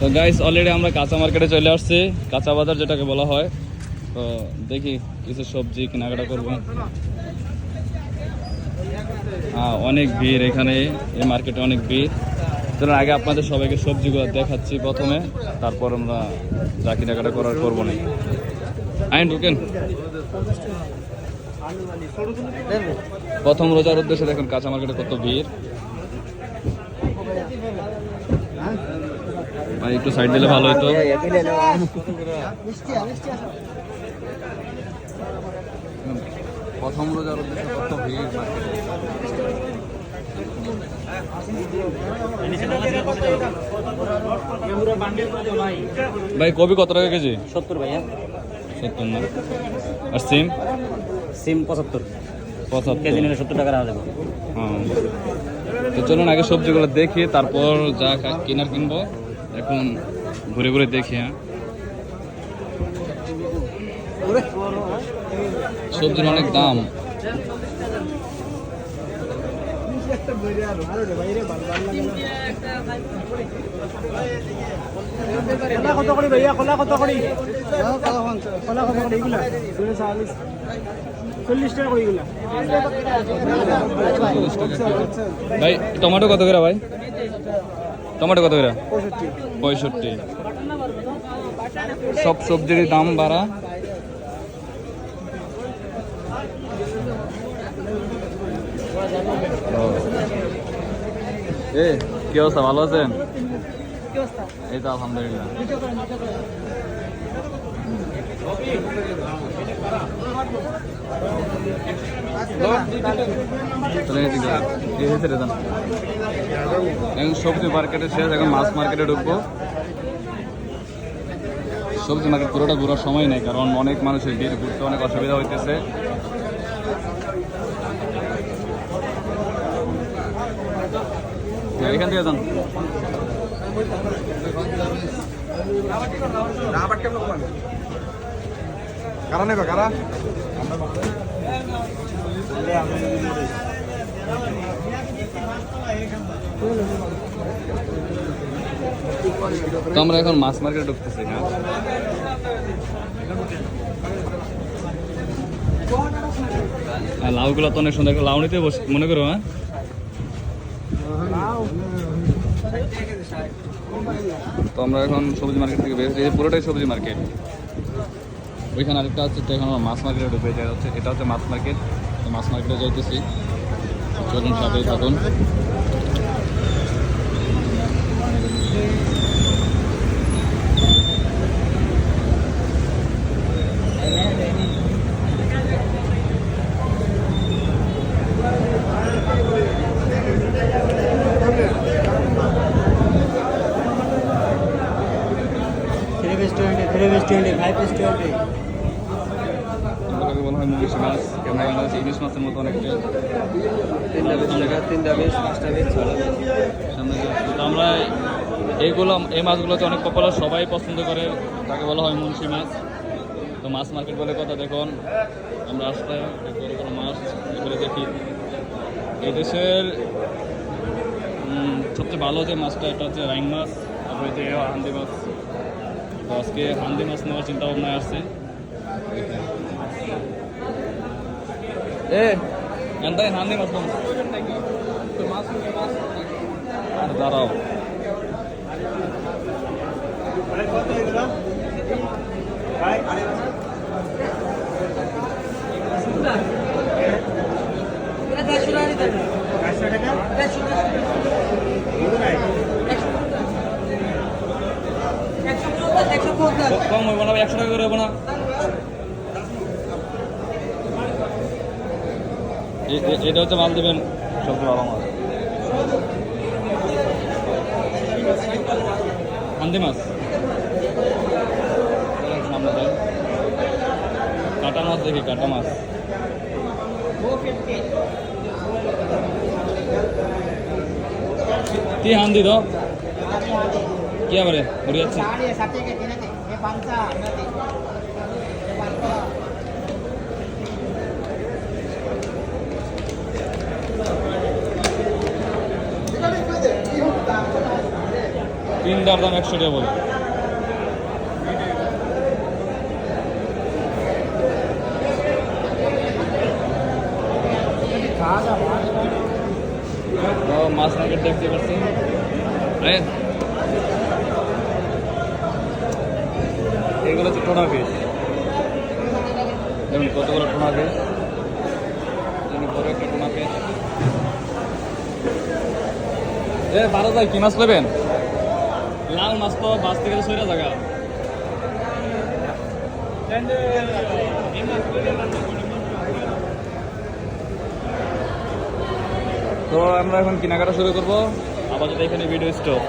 তো guys already আমরা কাঁচা মার্কেটে চলে আসছি। কাঁচা বাজার যেটাকে বলা হয়। তো দেখি কিছু সবজি কেনাকাটা করব। অনেক ভিড় এখানে। এই মার্কেটে অনেক ভিড়। চলুন, আগে আপনাদের সবাইকে সবজিগুলো দেখাচ্ছি প্রথমে। তারপর আমরা যা কেনাকাটা করার করব না। আইন, ঢুকেন। প্রথম রোজার উদ্দেশ্যে দেখুন কাঁচা মার্কেটে কত ভিড়। ভাই একটু সাইড দিলে ভালো হতো প্রথম রোজার উদ্দেশ্যে কত ভিড় মার্কেটে ভাই কবি কত টাকা কেজি? সত্তর ভাইয়া। সত্তর না। আর সিম? সিম পঁচাত্তর পঁচাত্তর। কেজি নিলে সত্তর টাকা রাখা যাবে। হ্যাঁ। তো চলুন আগে সবজিগুলো দেখি তারপর যা কেনার কিনবো। এখন ঘুরে ঘুরে দেখি হ্যাঁ। সবজির অনেক দাম। কলা কত করে ভাইয়া কলা কত করে কলা কত করে এগুলা চাল্লিশ টাকা করে এগুলা। ভাই টমেটো কত করে ভাই? টমেটো কত করে? পঁয়ষট্টি। সব সবজির দাম বাড়া। এ কি অবস্থা? ভালো আছেন? এই তো আলহামদুলিল্লাহ। সবজি মার্কেটে শেষ, এখন মাছ মার্কেটে ঢুকবো। সবজি মার্কেট পুরোটা ঘোরার সময় নেই, কারণ অনেক মানুষের ভিড়, ঘুরতে অনেক অসুবিধা হইতেছে। এখান থেকে যান। কারা নেবে কারা তো আমরা এখন মাছ মার্কেটে ঢুকতেছি হ্যাঁ। আর লাউগুলো তো অনেক সুন্দর লাউ নিতে বস- মনে করো হ্যাঁ? তো আমরা এখন সবজি মার্কেট থেকে বের। এই পুরোটাই সবজি মার্কেট ওইখানে আরেকটা হচ্ছে এখন আমরা মাছ মার্কেটে ঢুকবে এটা হচ্ছে এটা হচ্ছে মাছ মার্কেট তো মাছ মার্কেটে যাইতেছি। চলুন সাথেই থাকুন। টোয়েন্টি ফাইভ পিস টোয়েন্টি বলা হয় মুগিস মাছ কেমন বাংলাদেশ ইলিশ মাছের মতো অনেকটা। তিনটা টাকা তিনটা পিস পাঁচটা পিস ছটা পিস সামনে আমরা এইগুলো এই মাছগুলো হচ্ছে অনেক পপুলার সবাই পছন্দ করে। তাকে বলা হয় মুন্সি মাছ। তো মাছ মার্কেট বলে কথা দেখুন। আমরা আসলে বড় বড় মাছ এগুলো দেখি। এই দেশের সবচেয়ে ভালো যে মাছটা এটা হচ্ছে রাইং মাছ তারপরে যে হান্দি মাছ। তো আজকে হান্দি মাছ নেওয়ার চিন্তা ভাবনায় আসছে। এ এনটাই হান্দি মাছ দাঁড়াও। না একশো টাকা করে হইব না। এটা হচ্ছে মাল দেবেন সবচেয়ে ভালো মাছ হান্দি মাছ। সামনে যাই কাটা মাছ দেখি কাটা মাছ। บังจ้านาติบังก็ তিনটার দাম একশো টাকা বলি মাছ মার্কেট দেখতে পাচ্ছি হচ্ছে টোনা ফিশ দেখুন কতগুলো টোনা এখানে বড় একটা টোনা ফিশ এ বারো ভাই কি মাছ নেবেন? লাল মাছ তো বাস থেকে সইরা জায়গা তো আমরা এখন কেনাকাটা শুরু করব। আপাতত এখানে ভিডিও স্টপ